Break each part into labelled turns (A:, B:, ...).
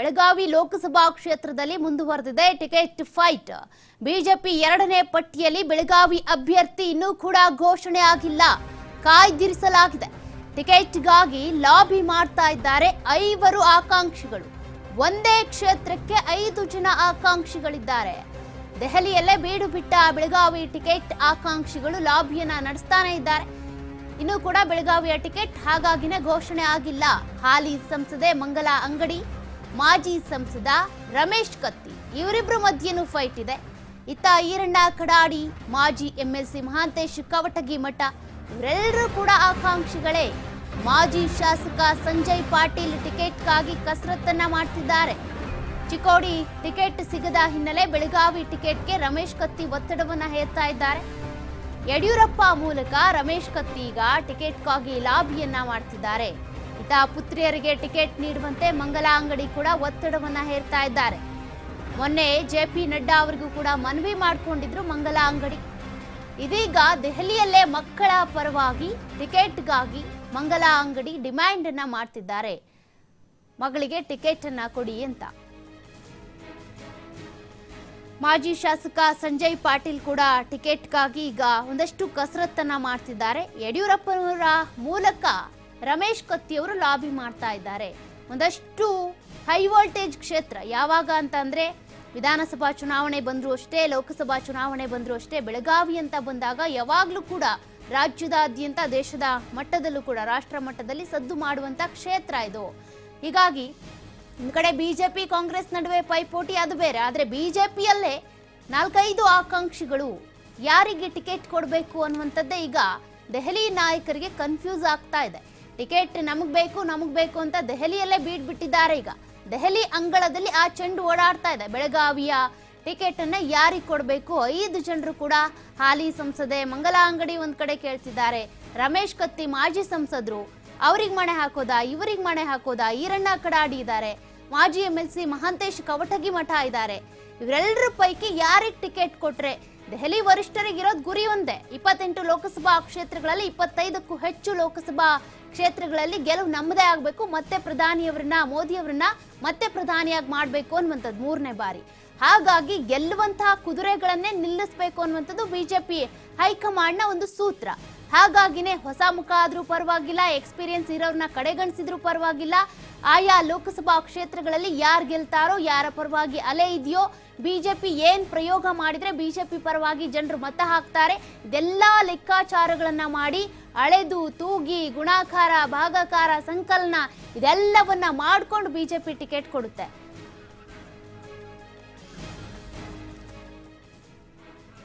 A: ಬೆಳಗಾವಿ ಲೋಕಸಭಾ ಕ್ಷೇತ್ರದಲ್ಲಿ ಮುಂದುವರೆದಿದೆ. Ticket fight. BJP ಎರಡನೇ ಪಟ್ಟಿಯಲ್ಲಿ ಬೆಳಗಾವಿ ಅಭ್ಯರ್ಥಿ ಇನ್ನೂ ಕೂಡ ಘೋಷಣೆ ಆಗಿಲ್ಲ. ಕಾಯ್ದಿರಿಸಲಾಗಿದೆ. ಟಿಕೆಟ್ಗಾಗಿ ಲಾಬಿ ಮಾಡ್ತಾ ಇದ್ದಾರೆ ಐವರು ಆಕಾಂಕ್ಷಿಗಳು. ಒಂದೇ ಕ್ಷೇತ್ರಕ್ಕೆ ಐದು ಜನ ಆಕಾಂಕ್ಷಿಗಳಿದ್ದಾರೆ. ದೆಹಲಿಯಲ್ಲೇ ಬೀಡು ಬಿಟ್ಟ ಬೆಳಗಾವಿ ಟಿಕೆಟ್ ಆಕಾಂಕ್ಷಿಗಳು ಲಾಬಿಯನ್ನ ನಡೆಸ್ತಾನೆ ಇದ್ದಾರೆ. ಇನ್ನೂ ಕೂಡ ಬೆಳಗಾವಿಯ ಟಿಕೆಟ್ ಹಾಗಾಗಿನೇ ಘೋಷಣೆ ಆಗಿಲ್ಲ. ಹಾಲಿ ಸಂಸದೆ ಮಂಗಲಾ ಅಂಗಡಿ ಮಾಜಿ ಸಂಸದ ರಮೇಶ್ ಕತ್ತಿ. ಇವರಿಬ್ಬರ ಮಧ್ಯೆನೂ ಫೈಟ್ ಇದೆ. ಇತ್ತ ಈರಣ್ಣ ಕಡಾಡಿ, ಮಾಜಿ ಎಂಎಲ್ಸಿ ಮಹಾಂತೇಶ್ ಕವಟಗಿ ಮಠ, ಇವರೆಲ್ಲರೂ ಕೂಡ ಆಕಾಂಕ್ಷಿಗಳೇ. ಮಾಜಿ ಶಾಸಕ ಸಂಜಯ್ ಪಾಟೀಲ್ ಟಿಕೆಟ್ಗಾಗಿ ಕಸರತ್ತನ್ನ ಮಾಡ್ತಿದ್ದಾರೆ. ಚಿಕ್ಕೋಡಿ ಟಿಕೆಟ್ ಸಿಗದ ಹಿನ್ನೆಲೆ ಬೆಳಗಾವಿ ಟಿಕೆಟ್ಗೆ ರಮೇಶ್ ಕತ್ತಿ ಒತ್ತಡವನ್ನ ಹೇರ್ತಾ ಇದ್ದಾರೆ. ಯಡಿಯೂರಪ್ಪ ಮೂಲಕ ರಮೇಶ್ ಕತ್ತಿ ಈಗ ಟಿಕೆಟ್ಗಾಗಿ ಲಾಬಿಯನ್ನ ಮಾಡ್ತಿದ್ದಾರೆ. ಇತ ಪುತ್ರಿಯರಿಗೆ ಟಿಕೆಟ್ ನೀಡುವಂತೆ ಮಂಗಲಾ ಅಂಗಡಿ ಕೂಡ ಒತ್ತಡವನ್ನ ಹೇರ್ತಾ ಇದ್ದಾರೆ. ಮೊನ್ನೆ ಜೆ ಪಿ ನಡ್ಡಾ ಅವರಿಗೂ ಕೂಡ ಮನವಿ ಮಾಡಿಕೊಂಡಿದ್ರು ಮಂಗಲಾ ಅಂಗಡಿ. ಇದೀಗ ದೆಹಲಿಯಲ್ಲೇ ಮಕ್ಕಳ ಪರವಾಗಿ ಟಿಕೆಟ್ಗಾಗಿ ಮಂಗಲಾ ಅಂಗಡಿ ಡಿಮ್ಯಾಂಡ್ ಅನ್ನ ಮಾಡ್ತಿದ್ದಾರೆ. ಮಗಳಿಗೆ ಟಿಕೆಟ್ ಅನ್ನ ಕೊಡಿ ಅಂತ. ಮಾಜಿ ಶಾಸಕ ಸಂಜಯ್ ಪಾಟೀಲ್ ಕೂಡ ಟಿಕೆಟ್ಗಾಗಿ ಈಗ ಒಂದಷ್ಟು ಕಸರತ್ತನ್ನ ಮಾಡ್ತಿದ್ದಾರೆ. ಯಡಿಯೂರಪ್ಪನವರ ಮೂಲಕ ರಮೇಶ್ ಕತ್ತಿಯವರು ಲಾಬಿ ಮಾಡ್ತಾ ಇದ್ದಾರೆ. ಒಂದಷ್ಟು ಹೈ ವೋಲ್ಟೇಜ್ ಕ್ಷೇತ್ರ ಯಾವಾಗ ಅಂತಂದ್ರೆ ವಿಧಾನಸಭಾ ಚುನಾವಣೆ ಬಂದರೂ ಅಷ್ಟೇ, ಲೋಕಸಭಾ ಚುನಾವಣೆ ಬಂದರೂ ಅಷ್ಟೇ, ಬೆಳಗಾವಿ ಅಂತ ಬಂದಾಗ ಯಾವಾಗಲೂ ಕೂಡ ರಾಜ್ಯದಾದ್ಯಂತ ದೇಶದ ಮಟ್ಟದಲ್ಲೂ ಕೂಡ, ರಾಷ್ಟ್ರ ಮಟ್ಟದಲ್ಲಿ ಸದ್ದು ಮಾಡುವಂತ ಕ್ಷೇತ್ರ ಇದು. ಹೀಗಾಗಿ ಒಂದು ಕಡೆ ಬಿಜೆಪಿ ಕಾಂಗ್ರೆಸ್ ನಡುವೆ ಪೈಪೋಟಿ ಅದು ಬೇರೆ, ಆದ್ರೆ ಬಿಜೆಪಿಯಲ್ಲೇ ನಾಲ್ಕೈದು ಆಕಾಂಕ್ಷಿಗಳು ಯಾರಿಗೆ ಟಿಕೆಟ್ ಕೊಡಬೇಕು ಅನ್ನುವಂಥದ್ದೇ ಈಗ ದೆಹಲಿ ನಾಯಕರಿಗೆ ಕನ್ಫ್ಯೂಸ್ ಆಗ್ತಾ ಇದೆ. ಟಿಕೆಟ್ ನಮಗೆ ಬೇಕು ನಮಗೆ ಬೇಕು ಅಂತ ದೆಹಲಿಯಲ್ಲೇ ಬೀಡ್ ಬಿಟ್ಟಿದ್ದಾರೆ ಈಗ. ದೆಹಲಿ ಅಂಗಳದಲ್ಲಿ ಆ ಚೆಂಡು ಓಡಾಡ್ತಾ ಇದೆ. ಬೆಳಗಾವಿಯ ಟಿಕೆಟ್ ಅನ್ನ ಯಾರಿಗೆ ಕೊಡಬೇಕು? ಐದು ಜನರು ಕೂಡ ಹಾಲಿ ಸಂಸದೆ ಮಂಗಲಾ ಅಂಗಡಿ ಒಂದು ಕಡೆ ಕೇಳ್ತಿದ್ದಾರೆ. ರಮೇಶ್ ಕತ್ತಿ ಮಾಜಿ ಸಂಸದರು, ಅವ್ರಿಗೆ ಮಣೆ ಹಾಕೋದಾ, ಇವರಿಗೆ ಮಣೆ ಹಾಕೋದಾ? ಈರಣ್ಣ ಕಡಾಡಿ ಇದ್ದಾರೆ ಮಾಜಿ M L C Mahantesh Kavatagimath ಇದ್ದಾರೆ ಇವರೆಲ್ಲರ ಪೈಕಿ ಯಾರಿಗೆ ಟಿಕೆಟ್ ಕೊಟ್ರೆ? ದೆಹಲಿ ವರಿಷ್ಠರಿಗೆ ಇರೋದು ಗುರಿ ಒಂದೇ. ಇಪ್ಪತ್ತೆಂಟು ಲೋಕಸಭಾ ಕ್ಷೇತ್ರಗಳಲ್ಲಿ ಇಪ್ಪತ್ತೈದಕ್ಕೂ ಹೆಚ್ಚು ಲೋಕಸಭಾ ಕ್ಷೇತ್ರಗಳಲ್ಲಿ ಗೆಲುವು ನಮ್ಮದೇ ಆಗಬೇಕು, ಮತ್ತೆ ಪ್ರಧಾನಿಯವರನ್ನ, ಮೋದಿಯವರನ್ನ ಮತ್ತೆ ಪ್ರಧಾನಿಯಾಗಿ ಮಾಡಬೇಕು ಅನ್ನುವಂಥದ್ದು ಮೂರನೇ ಬಾರಿ. ಹಾಗಾಗಿ ಗೆಲ್ಲುವಂತಹ ಕುದುರೆಗಳನ್ನೇ ನಿಲ್ಲಿಸಬೇಕು ಅನ್ನುವಂಥದ್ದು ಬಿಜೆಪಿ ಹೈಕಮಾಂಡ್ನ ಒಂದು ಸೂತ್ರ. ಹಾಗಾಗಿನೇ ಹೊಸ ಮುಖ ಆದರೂ ಪರವಾಗಿಲ್ಲ, ಎಕ್ಸ್ಪೀರಿಯನ್ಸ್ ಇರೋರನ್ನ ಕಡೆಗಣಿಸಿದ್ರೂ ಪರವಾಗಿಲ್ಲ, ಆಯಾ ಲೋಕಸಭಾ ಕ್ಷೇತ್ರಗಳಲ್ಲಿ ಯಾರು ಗೆಲ್ತಾರೋ, ಯಾರ ಪರವಾಗಿ ಅಲೆ ಇದೆಯೋ, ಬಿಜೆಪಿ ಏನ್ ಪ್ರಯೋಗ ಮಾಡಿದ್ರೆ ಬಿಜೆಪಿ ಪರವಾಗಿ ಜನರು ಮತ ಹಾಕ್ತಾರೆ, ಇದೆಲ್ಲ ಲೆಕ್ಕಾಚಾರಗಳನ್ನ ಮಾಡಿ ಅಳೆದು ತೂಗಿ, ಗುಣಾಕಾರ, ಭಾಗಾಕಾರ, ಸಂಕಲನ ಇದೆಲ್ಲವನ್ನ ಮಾಡ್ಕೊಂಡು ಬಿಜೆಪಿ ಟಿಕೆಟ್ ಕೊಡುತ್ತೆ.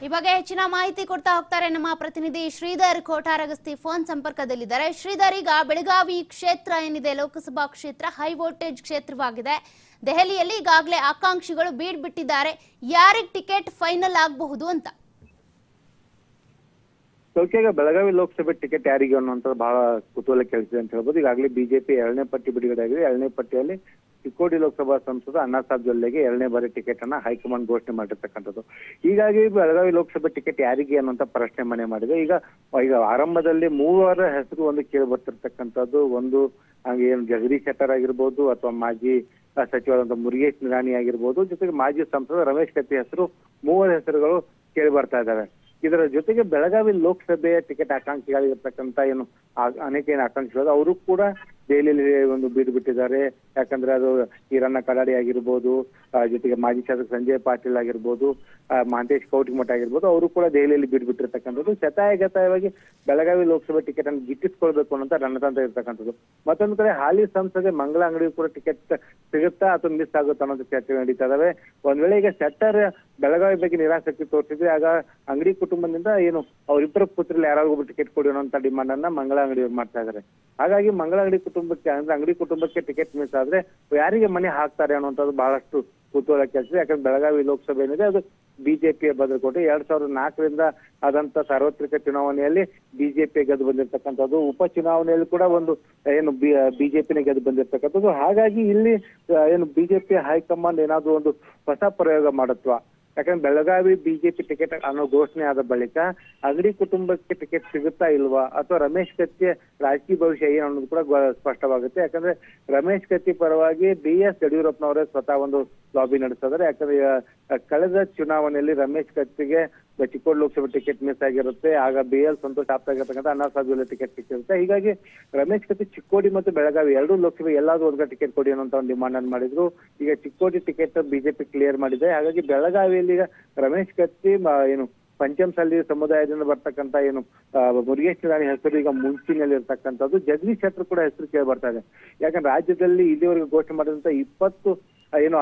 A: ಈ ಬಗ್ಗೆ ಹೆಚ್ಚಿನ ಮಾಹಿತಿ ಕೊಡ್ತಾ ಹೋಗ್ತಾರೆ ನಮ್ಮ ಪ್ರತಿನಿಧಿ ಶ್ರೀಧರ್ ಕೋಟಾರಗಸ್ತಿ ಫೋನ್ ಸಂಪರ್ಕದಲ್ಲಿದ್ದಾರೆ. ಶ್ರೀಧರ್, ಈಗ ಬೆಳಗಾವಿ ಕ್ಷೇತ್ರ ಏನಿದೆ? ಲೋಕಸಭಾ ಕ್ಷೇತ್ರ ಹೈ ವೋಲ್ಟೇಜ್ ಕ್ಷೇತ್ರವಾಗಿದೆ. ದೆಹಲಿಯಲ್ಲಿ ಈಗಾಗಲೇ ಆಕಾಂಕ್ಷಿಗಳು ಬೀಡ್ ಬಿಟ್ಟಿದ್ದಾರೆ ಯಾರಿಗೆ ಟಿಕೆಟ್ ಫೈನಲ್ ಆಗಬಹುದು ಅಂತ?
B: ಸೌಖ್ಯಾಗ ಬೆಳಗಾವಿ ಲೋಕಸಭೆ ಟಿಕೆಟ್ ಯಾರಿಗೆ ಅನ್ನುವಂಥದ್ದು ಬಹಳ ಕುತೂಹಲ ಕೇಳಿಸಿದೆ ಅಂತ ಹೇಳ್ಬೋದು. ಈಗಾಗಲೇ ಬಿಜೆಪಿ ಎರಡನೇ ಪಟ್ಟಿ ಬಿಡುಗಡೆ ಆಗಿದೆ ಎರಡನೇ ಪಟ್ಟಿಯಲ್ಲಿ ಚಿಕ್ಕೋಡಿ ಲೋಕಸಭಾ ಸಂಸದ ಅಣ್ಣಾಸಾಬ್ ಜೊಲ್ಲೆಗೆ ಎರಡನೇ ಬಾರಿ ಟಿಕೆಟ್ ಅನ್ನ ಹೈಕಮಾಂಡ್ ಘೋಷಣೆ ಮಾಡಿರ್ತಕ್ಕಂಥದ್ದು. ಹೀಗಾಗಿ ಬೆಳಗಾವಿ ಲೋಕಸಭೆ ಟಿಕೆಟ್ ಯಾರಿಗೆ ಅನ್ನುವಂತ ಪ್ರಶ್ನೆ ಮನೆ ಮಾಡಿದೆ. ಈಗ ಈಗ ಆರಂಭದಲ್ಲಿ ಮೂವರ ಹೆಸರು ಒಂದು ಕೇಳಿ ಬರ್ತಿರ್ತಕ್ಕಂಥದ್ದು ಒಂದು ಏನು ಜಗದೀಶ್ ಶೆಟ್ಟರ್ ಆಗಿರ್ಬೋದು ಅಥವಾ ಮಾಜಿ ಆ, ಸಚಿವರಾದಂತ ಮುರುಗೇಶ್ ನಿರಾಣಿ ಆಗಿರ್ಬೋದು. ಜೊತೆಗೆ ಮಾಜಿ ಸಂಸದ ರಮೇಶ್ ಕತ್ತಿ ಹೆಸರು ಮೂವರ ಹೆಸರುಗಳು ಕೇಳಿ ಬರ್ತಾ ಇದ್ದಾವೆ. ಇದರ ಜೊತೆಗೆ ಬೆಳಗಾವಿ ಲೋಕಸಭೆಯ ಟಿಕೆಟ್ ಆಕಾಂಕ್ಷಿಗಳಿರ್ತಕ್ಕಂಥ ಏನು ಅನೇಕ ಏನು ಆಕಾಂಕ್ಷಿಗಳು ಅವರು ಕೂಡ ದೆಹಲಿಯಲ್ಲಿ ಒಂದು ಬೀಡು ಬಿಟ್ಟಿದ್ದಾರೆ. ಯಾಕಂದ್ರೆ ಅದು ಈರಣ್ಣ ಕಡಾಡಿ ಆಗಿರ್ಬೋದು ಜೊತೆಗೆ ಮಾಜಿ ಶಾಸಕ ಸಂಜಯ್ ಪಾಟೀಲ್ ಆಗಿರ್ಬೋದು ಮಹಂತೇಶ್ ಕೌಟಿಮಠ ಆಗಿರ್ಬೋದು, ಅವರು ಕೂಡ ದೆಹಲಿಯಲ್ಲಿ ಬೀಡು ಬಿಟ್ಟಿರ್ತಕ್ಕಂಥದ್ದು. ಶತಾಯಗತಾಯವಾಗಿ ಬೆಳಗಾವಿ ಲೋಕಸಭೆ ಟಿಕೆಟ್ ಅನ್ನು ಗಿಟ್ಟಿಸ್ಕೊಳ್ಬೇಕು ಅನ್ನೋಂತ ರಣತಂತ್ರ ಇರ್ತಕ್ಕಂಥದ್ದು. ಮತ್ತೊಂದು ಕಡೆ ಹಾಲಿ ಸಂಸದೆ ಮಂಗಳ ಅಂಗಡಿಗೂ ಕೂಡ ಟಿಕೆಟ್ ಸಿಗುತ್ತಾ ಅಥವಾ ಮಿಸ್ ಆಗುತ್ತಾ ಅನ್ನೋದು ಚರ್ಚೆ ನಡೀತಾ ಇದಾವೆ. ಒಂದ್ ವೇಳೆ ಈಗ ಶೆಟ್ಟರ್ ಬೆಳಗಾವಿ ಬಗ್ಗೆ ನಿರಾಸಕ್ತಿ ತೋರಿಸಿದ್ರೆ ಆಗ ಅಂಗಡಿ ಕುಟುಂಬದಿಂದ ಏನು ಅವರಿಬ್ಬರ ಪುತ್ರಲ್ಲಿ ಯಾರಾದ್ರೂ ಒಬ್ಬರು ಟಿಕೆಟ್ ಕೊಡಿ ಅನ್ನೋಂತ ಡಿಮಾಂಡ್ ಅನ್ನ ಮಂಗಳ ಅಂಗಡಿ ಮಾಡ್ತಾ ಇದಾರೆ. ಹಾಗಾಗಿ ಮಂಗಳ ಅಂಗಡಿ ಕುಟುಂಬಕ್ಕೆ ಅಂದ್ರೆ ಅಂಗಡಿ ಕುಟುಂಬಕ್ಕೆ ಟಿಕೆಟ್ ಮಿಸ್ ಆದ್ರೆ ಯಾರಿಗೆ ಮನೆ ಹಾಕ್ತಾರೆ ಅನ್ನುವಂಥದ್ದು ಬಹಳಷ್ಟು ಕುತೂಹಲ ಕೆಲಸ ಯಾಕಂದ್ರೆ ಬೆಳಗಾವಿ ಲೋಕಸಭೆ ಏನಿದೆ, ಅದು ಬಿಜೆಪಿಯ ಭದ್ರಕೋಟೆ. ಎರಡ್ ಸಾವಿರದ ನಾಲ್ಕರಿಂದ ಆದಂತ ಸಾರ್ವತ್ರಿಕ ಚುನಾವಣೆಯಲ್ಲಿ ಬಿಜೆಪಿ ಗೆದ್ದು ಬಂದಿರತಕ್ಕಂಥದ್ದು, ಉಪ ಚುನಾವಣೆಯಲ್ಲಿ ಕೂಡ ಒಂದು, ಏನು ಬಿಜೆಪಿನ ಗೆದ್ದು ಬಂದಿರತಕ್ಕಂಥದ್ದು. ಹಾಗಾಗಿ ಇಲ್ಲಿ ಏನು ಬಿಜೆಪಿ ಹೈಕಮಾಂಡ್ ಏನಾದ್ರು ಒಂದು ಹೊಸ ಪ್ರಯೋಗ ಮಾಡುತ್ವಾ? ಯಾಕಂದ್ರೆ ಬೆಳಗಾವಿ ಬಿಜೆಪಿ ಟಿಕೆಟ್ ಅನ್ನೋ ಘೋಷಣೆ ಆದ ಬಳಿಕ ಅಗಡಿ ಕುಟುಂಬಕ್ಕೆ ಟಿಕೆಟ್ ಸಿಗುತ್ತಾ ಇಲ್ವಾ ಅಥವಾ ರಮೇಶ್ ಕತ್ತಿ ರಾಜಕೀಯ ಭವಿಷ್ಯ ಏನು ಅನ್ನೋದು ಕೂಡ ಸ್ಪಷ್ಟವಾಗುತ್ತೆ. ಯಾಕಂದ್ರೆ ರಮೇಶ್ ಕತ್ತಿ ಪರವಾಗಿ ಬಿ ಎಸ್ ಯಡಿಯೂರಪ್ಪನವರೇ ಸ್ವತಃ ಒಂದು ಲಾಬಿ ನಡೆಸಿದ್ದಾರೆ ಯಾಕಂದ್ರೆ ಕಳೆದ ಚುನಾವಣೆಯಲ್ಲಿ ರಮೇಶ್ ಕತ್ತಿಗೆ ಚಿಕ್ಕೋಡ್ ಲೋಕಸಭೆ ಟಿಕೆಟ್ ಮಿಸ್ ಆಗಿರುತ್ತೆ. ಆಗ ಬಿ ಎಲ್ ಸಂತೋಷ್ ಆಪ್ತಾಗಿರ್ತಕ್ಕಂಥ ಅಣ್ಣಾ ಸಾಹೇಬ್ ಟಿಕೆಟ್ ಸಿಕ್ಕಿರುತ್ತೆ. ಹೀಗಾಗಿ ರಮೇಶ್ ಕತ್ತಿ ಚಿಕ್ಕೋಡಿ ಮತ್ತು ಬೆಳಗಾವಿ ಎರಡೂ ಲೋಕಸಭೆ ಎಲ್ಲಾದ್ರೂ ಒಂದು ಟಿಕೆಟ್ ಕೊಡಿ ಅನ್ನೋ ಒಂದು ಡಿಮಾಂಡ್ ಅನ್ನು ಮಾಡಿದ್ರು. ಈಗ ಚಿಕ್ಕೋಡಿ ಟಿಕೆಟ್ ಬಿಜೆಪಿ ಕ್ಲಿಯರ್ ಮಾಡಿದೆ. ಹಾಗಾಗಿ ಬೆಳಗಾವಿಯಲ್ಲಿ ಈಗ ರಮೇಶ್ ಕತ್ತಿ ಏನು ಪಂಚಮಸಾಲಿ ಸಮುದಾಯದಿಂದ ಬರ್ತಕ್ಕಂತ ಏನು ಮುರುಗೇಶ್ ನಿರಾಣಿ ಹೆಸರು ಈಗ ಮುಂಚಿನಲ್ಲಿ ಇರ್ತಕ್ಕಂಥದ್ದು ಜಗದೀಶ್ ಶೆಟ್ಟರ್ ಕೂಡ ಹೆಸರು ಕೇಳಿ ಬರ್ತಾ ಇದೆ. ಯಾಕಂದ್ರೆ ರಾಜ್ಯದಲ್ಲಿ ಇಲ್ಲಿವರೆಗೂ ಘೋಷಣೆ ಮಾಡಿದಂತ ಇಪ್ಪತ್ತು ಏನು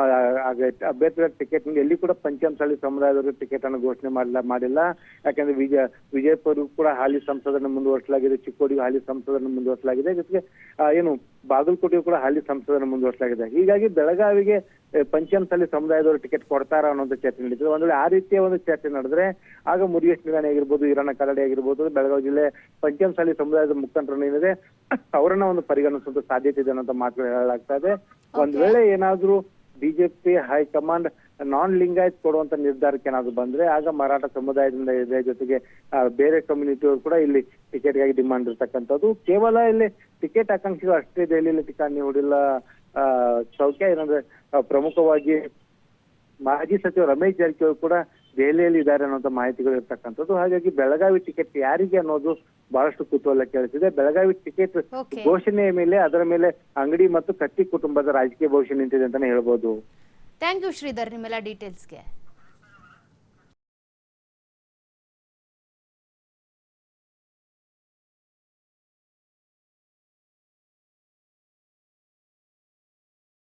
B: ಅಭ್ಯರ್ಥಿಗಳ ಟಿಕೆಟ್ ಎಲ್ಲಿ ಕೂಡ ಪಂಚಮಸಾಲಿ ಸಮುದಾಯದವರು ಟಿಕೆಟ್ ಅನ್ನು ಘೋಷಣೆ ಮಾಡಿಲ್ಲ ಮಾಡಿಲ್ಲ. ಯಾಕಂದ್ರೆ ವಿಜಯ, ವಿಜಯಪುರ ಕೂಡ ಹಾಲಿ ಸಂಸದರನ್ನು ಮುಂದುವರಿಸಲಾಗಿದೆ ಚಿಕ್ಕೋಡಿಗೂ ಹಾಲಿ ಸಂಸದರನ್ನು ಮುಂದುವರಿಸಲಾಗಿದೆ. ಜೊತೆಗೆ ಏನು ಬಾಗಲಕೋಟೆಗೂ ಕೂಡ ಹಾಲಿ ಸಂಸದರನ್ನು ಮುಂದುವರಿಸಲಾಗಿದೆ. ಹೀಗಾಗಿ ಬೆಳಗಾವಿಗೆ ಪಂಚಮಸಾಲಿ ಸಮುದಾಯದವರು ಟಿಕೆಟ್ ಕೊಡ್ತಾರ ಅನ್ನೋದು ಚರ್ಚೆ ನಡೀತದೆ. ಒಂದು ವೇಳೆ ಆ ರೀತಿಯ ಒಂದು ಚರ್ಚೆ ನಡೆದ್ರೆ, ಆಗ ಮುರುಗೇಶ್ ನಿರಾಣಿ ಆಗಿರ್ಬೋದು, ಈರಣ್ಣ ಕರಡಿ ಆಗಿರ್ಬೋದು, ಬೆಳಗಾವಿ ಜಿಲ್ಲೆ ಪಂಚಮಸಾಲಿ ಸಮುದಾಯದ ಮುಖಂಡರನ್ನು ಏನಿದೆ, ಅವರನ್ನ ಒಂದು ಪರಿಗಣಿಸುವಂತ ಸಾಧ್ಯತೆ ಇದೆ ಅನ್ನೋ ಮಾತುಗಳು ಹೇಳಲಾಗ್ತಾ ಇದೆ. ಒಂದ್ ವೇಳೆ ಏನಾದ್ರೂ ಬಿಜೆಪಿ ಹೈಕಮಾಂಡ್ ನಾನ್ ಲಿಂಗಾಯತ್ ಕೊಡುವಂತ ನಿರ್ಧಾರಕ್ಕೆ ಏನಾದ್ರು ಬಂದ್ರೆ ಆಗ ಮರಾಠ ಸಮುದಾಯದಿಂದ ಇದೆ ಜೊತೆಗೆ ಬೇರೆ ಕಮ್ಯುನಿಟಿ ಅವರು ಕೂಡ ಇಲ್ಲಿ ಟಿಕೆಟ್ಗಾಗಿ ಡಿಮಾಂಡ್ ಇರ್ತಕ್ಕಂಥದ್ದು. ಕೇವಲ ಇಲ್ಲಿ ಟಿಕೆಟ್ ಆಕಾಂಕ್ಷಿಗಳು ಅಷ್ಟೇ ದೆಹಲಿಯಲ್ಲಿ ಟಿಕಾಣಿ ಹೊಡಿಲ್ಲ ಆ, ಸೌಖ್ಯ ಏನಂದ್ರೆ ಪ್ರಮುಖವಾಗಿ ಮಾಜಿ ಸಚಿವ ರಮೇಶ್ ಜಾರಕಿಹೊಳಿ ಕೂಡ ದೆಹಲಿಯಲ್ಲಿ ಇದ್ದಾರೆ ಅನ್ನೋಂಥ ಮಾಹಿತಿಗಳು ಇರ್ತಕ್ಕಂಥದ್ದು. ಹಾಗಾಗಿ ಬೆಳಗಾವಿ ಟಿಕೆಟ್ ಯಾರಿಗೆ ಅನ್ನೋದು ಬಹಳಷ್ಟು ಕುತೂಹಲ ಕೇಳಿಸಿದೆ ಬೆಳಗಾವಿ ಟಿಕೆಟ್ ಘೋಷಣೆಯ ಮೇಲೆ ಅದರ ಮೇಲೆ ಅಂಗಡಿ ಮತ್ತು ಕತ್ತಿ ಕುಟುಂಬದ ರಾಜಕೀಯ ಭವಿಷ್ಯ ನಿಂತಿದೆ ಅಂತಾನೆ ಹೇಳ್ಬೋದು.
A: ಥ್ಯಾಂಕ್ ಯು ಶ್ರೀಧರ್ ನಿಮ್ಮೆಲ್ಲ ಡೀಟೇಲ್ಸ್ಗೆ